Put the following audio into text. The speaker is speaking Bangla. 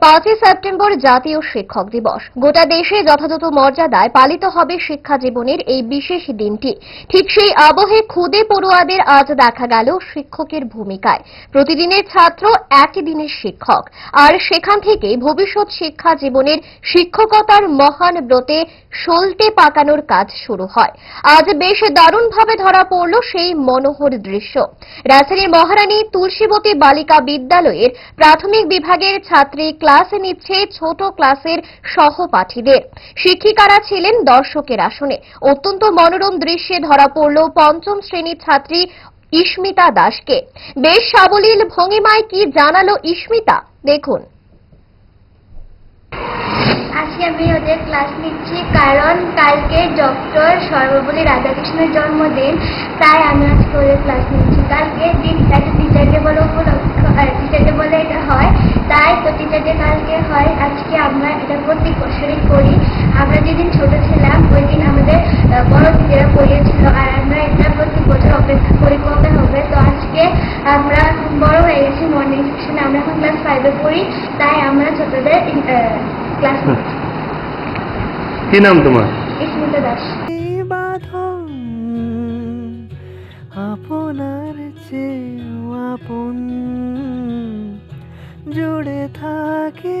পাঁচই সেপ্টেম্বর জাতীয় শিক্ষক দিবস। গোটা দেশে যথাযথ মর্যাদায় পালিত হবে শিক্ষা জীবনের এই বিশেষ দিনটি। ঠিক সেই আবহে খুদে পড়ুয়াদের আজ দেখা গেল শিক্ষকের ভূমিকায়। প্রতিদিনের ছাত্র একই দিনের শিক্ষক। আর সেখান থেকে ভবিষ্যৎ শিক্ষা জীবনের শিক্ষকতার মহান ব্রতে সলতে পাকানোর কাজ শুরু হয়। আজ বেশ দারুণভাবে ধরা পড়ল সেই মনোহর দৃশ্য। রাজধানীর মহারানী তুলসীবতী বালিকা বিদ্যালয়ের প্রাথমিক বিভাগের ছাত্রী ক্লাসে নিচ্ছে ছোট ক্লাসের সহপাঠীদের। শিক্ষিকারা ছিলেন দর্শকের আসনে। অত্যন্ত মনোরম দৃশ্যে ধরা পড়ল পঞ্চম শ্রেণির ছাত্রী ইস্মিতা দাসকে। বেশ সাবলীল ভঙ্গিমায় কি জানালো ইস্মিতা? দেখুন। আজকে আমি ওদের ক্লাস নিচ্ছি, কারণ কালকে ডক্টর সর্বপল্লী রাধাকৃষ্ণের জন্মদিন, তাই আমি আজকে ওদের ক্লাস নিচ্ছি। প্রতি বছরই করি আমরা যেদিন ছোট ছিলাম ওই দিন আমাদের বড় টিচাররা পড়িয়েছিল আর আমরা এটা প্রতি বছর অপেক্ষা করি কবে হবে। তো আজকে আমরা বড় হয়ে গেছি মর্নিং সেকশনে আমরা এখন ক্লাস ফাইভে পড়ি তাই আমরা ছোটদের ক্লাস কি নাম তোমার? স্মিতা দাস। আপনার চেয়েও আপন। জুড়ে থাকে